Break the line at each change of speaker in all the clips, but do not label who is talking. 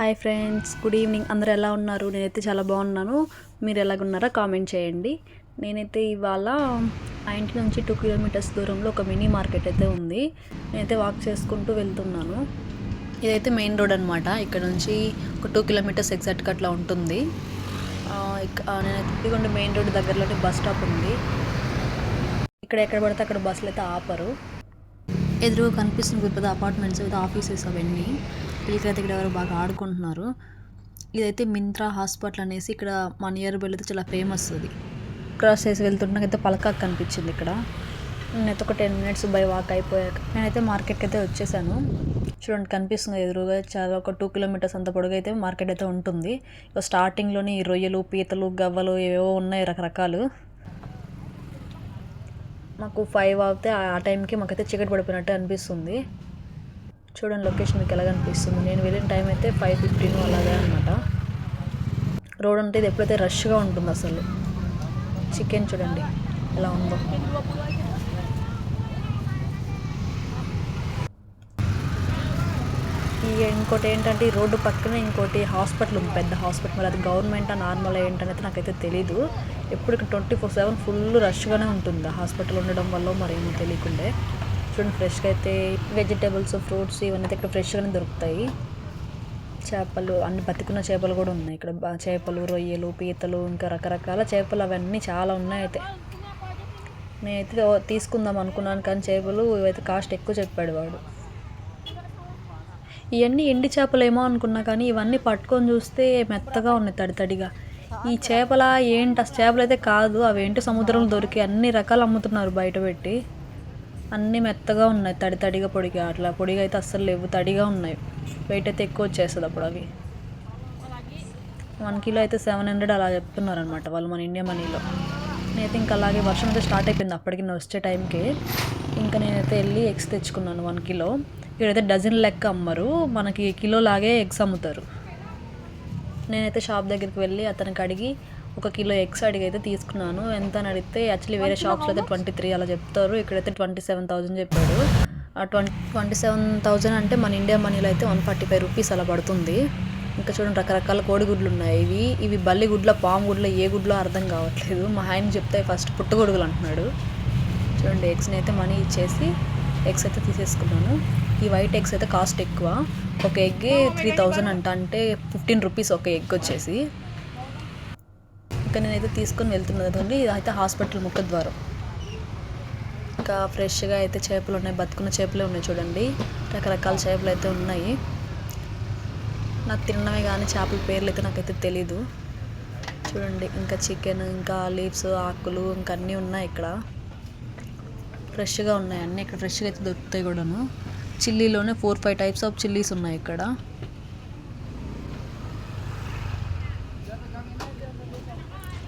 Hi friends good evening. అందరూ ఎలా ఉన్నారు? నేనైతే చాలా బాగున్నాను. మీరు ఎలాగున్నారో కామెంట్ చేయండి. నేనైతే ఇవాళ ఆ ఇంటి నుంచి టూ కిలోమీటర్స్ దూరంలో ఒక మినీ మార్కెట్ అయితే ఉంది. నేనైతే వాక్ చేసుకుంటూ వెళ్తున్నాను. ఇదైతే మెయిన్ రోడ్ అనమాట ఇక్కడ నుంచి ఒక టూ కిలోమీటర్స్ ఎగ్జాక్ట్గా అట్లా ఉంటుంది. నేనైతే ఇదిగోండి మెయిన్ రోడ్ దగ్గరలోనే బస్ స్టాప్ ఉంది. ఇక్కడ ఎక్కడ పడితే అక్కడ బస్సులు అయితే ఆపరు. ఎదురుగా కనిపిస్తుంది పెద్ద పెద్ద అపార్ట్మెంట్స్ విత్ ఆఫీసెస్ అవన్నీ. పిల్లకైతే ఇక్కడ ఎవరు బాగా ఆడుకుంటున్నారు. ఇదైతే మింత్రా హాస్పిటల్ అనేసి ఇక్కడ మన ఇయర్ అయితే చాలా ఫేమస్ అది. క్రాస్ చేసి వెళ్తుండకైతే పలకాక్ కనిపించింది ఇక్కడ. నేనైతే ఒక టెన్ మినిట్స్ బై వాక్ అయిపోయాక నేనైతే మార్కెట్కి అయితే వచ్చేసాను. చూడండి కనిపిస్తుంది ఎదురుగా చాలా ఒక టూ కిలోమీటర్స్ అంత పొడుగు అయితే మార్కెట్ అయితే ఉంటుంది. ఇక స్టార్టింగ్లోని ఈ రొయ్యలు పీతలు గవ్వలు ఏవో ఉన్నాయి రకరకాలు. మాకు ఫైవ్ అవుతే ఆ టైంకి మాకైతే చీకటి పడిపోయినట్టు అనిపిస్తుంది. చూడండి లొకేషన్ మీకు ఎలాగ అనిపిస్తుంది. నేను వెళ్ళిన టైం అయితే ఫైవ్ ఫిఫ్టీన్ అలాగే అనమాట రోడ్ అంటే ఇది ఎప్పుడైతే రష్గా ఉంటుంది అసలు. చికెన్ చూడండి ఎలా ఉందో. ఇంకోటి ఏంటంటే ఈ రోడ్డు పక్కనే ఇంకోటి హాస్పిటల్ ఉంది పెద్ద హాస్పిటల్. మరి అది గవర్నమెంట్ నార్మల్ ఏంటనేది నాకైతే తెలీదు. ఎప్పుడు ఇక్కడ ట్వంటీ ఫోర్ సెవెన్ ఫుల్ రష్గానే ఉంటుంది. ఆ హాస్పిటల్ ఉండడం వల్ల మరి తెలియకుండే. చూడండి ఫ్రెష్గా అయితే వెజిటేబుల్స్ ఫ్రూట్స్ ఇవన్నీ అయితే ఇక్కడ ఫ్రెష్గానే దొరుకుతాయి. చేపలు అన్ని బతికున్న చేపలు కూడా ఉన్నాయి ఇక్కడ. చేపలు రొయ్యలు పీతలు ఇంకా రకరకాల చేపలు అవన్నీ చాలా ఉన్నాయి అయితే. నేనైతే తీసుకుందాం అనుకున్నాను కానీ చేపలు ఇవైతే కాస్ట్ ఎక్కువ చెప్పాడు వాడు. ఇవన్నీ ఎండి చేపలేమో అనుకున్నా కానీ ఇవన్నీ పట్టుకొని చూస్తే మెత్తగా ఉన్నాయి తడి తడిగా. ఈ చేపల ఏంటి? అసలు చేపలు అయితే కాదు అవేంటి సముద్రంలో దొరికి అన్ని రకాలు అమ్ముతున్నారు బయట పెట్టి. అన్నీ మెత్తగా ఉన్నాయి తడి తడిగా పొడిగా. అట్లా పొడిగా అయితే అస్సలు లేవు తడిగా ఉన్నాయి. వెయిట్ అయితే ఎక్కువ వచ్చేస్తుంది అప్పుడు అవి. వన్ కిలో అయితే సెవెన్ హండ్రెడ్ అలా చెప్తున్నారు అనమాట వాళ్ళు మన ఇండియా మనీలో. నేనైతే ఇంకా అలాగే వర్షం అయితే స్టార్ట్ అయిపోయింది అప్పటికి నేను వచ్చే టైంకి. ఇంకా నేనైతే వెళ్ళి ఎగ్స్ తెచ్చుకున్నాను వన్ కిలో. ఇక్కడైతే డజన్ లెక్క అమ్మరు. మనకి కిలో లాగే ఎగ్స్ అమ్ముతారు. నేనైతే షాప్ దగ్గరికి వెళ్ళి అతనికి అడిగి ఒక కిలో ఎగ్స్ అడిగి అయితే తీసుకున్నాను. ఎంత అని అడిగితే యాక్చువల్లీ వేరే షాప్స్లో అయితే ట్వంటీ త్రీ అలా చెప్తారు. ఇక్కడైతే ట్వంటీ సెవెన్ థౌజండ్ చెప్పాడు. ఆ ట్వంటీ ట్వంటీ సెవెన్ థౌజండ్ అంటే మన ఇండియా మనీలో అయితే వన్ ఫార్టీ ఫైవ్ రూపీస్ అలా పడుతుంది. ఇంకా చూడండి రకరకాల కోడిగుడ్లు ఉన్నాయి. ఇవి ఇవి బల్లి గుడ్ల పాము గుడ్ల ఏ గుడ్లో అర్థం కావట్లేదు. మా ఆయన చెప్తే ఫస్ట్ పుట్టగొడుగులు అంటున్నాడు. చూడండి ఎగ్స్ని అయితే మనీ ఇచ్చేసి ఎగ్స్ అయితే తీసేసుకున్నాను. ఈ వైట్ ఎగ్స్ అయితే కాస్ట్ ఎక్కువ. ఒక ఎగ్ త్రీ థౌజండ్ అంట అంటే ఫిఫ్టీన్ రూపీస్ ఒక ఎగ్ వచ్చేసి. ఇంకా నేనైతే తీసుకొని వెళ్తున్నది అదండి ఇది అయితే హాస్పిటల్ ముఖద్వారం ఇంకా ఫ్రెష్గా అయితే చేపలు ఉన్నాయి బతుకున్న చేపలే ఉన్నాయి చూడండి. రకరకాల చేపలు అయితే ఉన్నాయి. నాకు తినడమే కానీ చేపల పేర్లు అయితే నాకైతే తెలీదు. చూడండి ఇంకా చికెన్ ఇంకా లీవ్స్ ఆకులు ఇంకా అన్నీ ఉన్నాయి ఇక్కడ. ఫ్రెష్గా ఉన్నాయి అన్నీ ఇక్కడ ఫ్రెష్గా అయితే దొరుకుతాయి కూడాను. చిల్లీలోనే four five types of chillies ఉన్నాయి ఇక్కడ.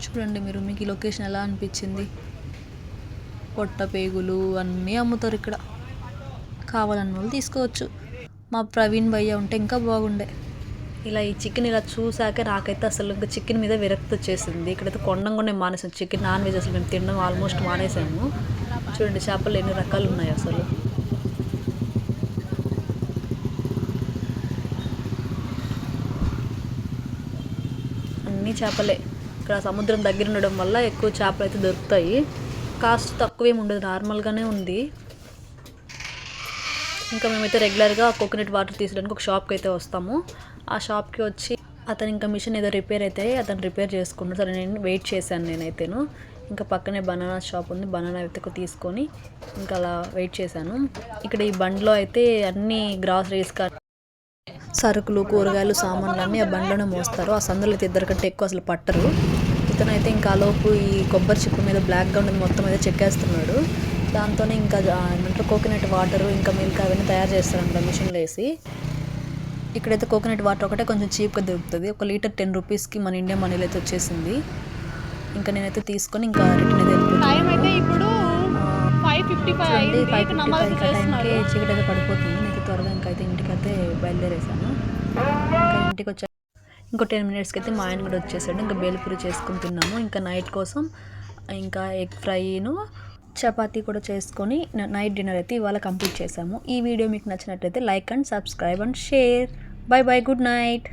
చూడండి మీరు మీకు ఈ లొకేషన్ ఎలా అనిపించింది? పొట్ట పేగులు అన్నీ అమ్ముతారు ఇక్కడ. కావాలన్న వాళ్ళు తీసుకోవచ్చు. మా ప్రవీణ్ భయ్య ఉంటే ఇంకా బాగుండే. ఇలా ఈ చికెన్ ఇలా చూసాక నాకైతే అసలు ఇంకా చికెన్ మీద విరక్తి వచ్చేసింది. ఇక్కడైతే కొండంగానే మానేసాం చికెన్ నాన్ వెజ్ అసలు మేము తినడం ఆల్మోస్ట్ మానేసాము. చూడండి చేపలు ఎన్ని రకాలు ఉన్నాయి అసలు. అన్ని చేపలే. ఇక్కడ సముద్రం దగ్గర ఉండడం వల్ల ఎక్కువ చేపలు అయితే దొరుకుతాయి. కాస్ట్ తక్కువేం ఉండదు నార్మల్గానే ఉంది. ఇంకా మేమైతే రెగ్యులర్గా కోకోనట్ వాటర్ తీసడానికి ఒక షాప్కి అయితే వస్తాము. ఆ షాప్కి వచ్చి అతను ఇంకా మిషన్ ఏదో రిపేర్ అయితే అతను రిపేర్ చేసుకున్నాడు సరే నేను వెయిట్ చేశాను నేనైతేను. ఇంకా పక్కనే బనానా షాప్ ఉంది. బనానా అయితే తీసుకొని ఇంకా అలా వెయిట్ చేశాను. ఇక్కడ ఈ బండ్లో అయితే అన్ని గ్రాసరీస్ కానీ సరుకులు కూరగాయలు సామాన్లు అన్నీ ఆ బండ్లోనే మోస్తారు. ఆ సందులో అయితే ఇద్దరు కంటే ఎక్కువ అసలు పట్టరు. ఇతనైతే ఇంకా లోపు ఈ కొబ్బరి చిప్పు మీద బ్లాక్గా ఉండేది మొత్తం అయితే చెక్కేస్తున్నాడు. దాంతోనే ఇంకా ఏమంటారు కోకోనట్ వాటర్ ఇంకా మిల్క్ అవన్నీ తయారు చేస్తారంట మిషన్లో వేసి. ఇక్కడైతే కోకోనట్ వాటర్ ఒకటే కొంచెం చీప్గా దొరుకుతుంది. ఒక లీటర్ టెన్ రూపీస్కి మన ఇండియా మనీలో అయితే వచ్చేసింది. ఇంకా నేనైతే తీసుకొని ఇంకా రిటర్న్ అయితే వెళ్ళిపోతాను
టైం అయితే ఇప్పుడు five fifty five
five fifty five టైంకి చీకటి అయితే పడిపోతుంది. త్వరగా ఇంకైతే ఇంటికైతే బయలుదేరేసాను ఇంటికి వచ్చా ఇంకో టెన్ మినిట్స్కి అయితే మా ఆయన కూడా వచ్చేసాడు. ఇంకా బేల్పూరి చేసుకుని తిన్నాము. ఇంకా నైట్ కోసం ఇంకా ఎగ్ ఫ్రైను చపాతీ కూడా చేసుకొని నైట్ డిన్నర్ అయితే ఇవాళ కంప్లీట్ చేసాము ఈ వీడియో మీకు నచ్చినట్లయితే like and subscribe and share. Bye bye good night.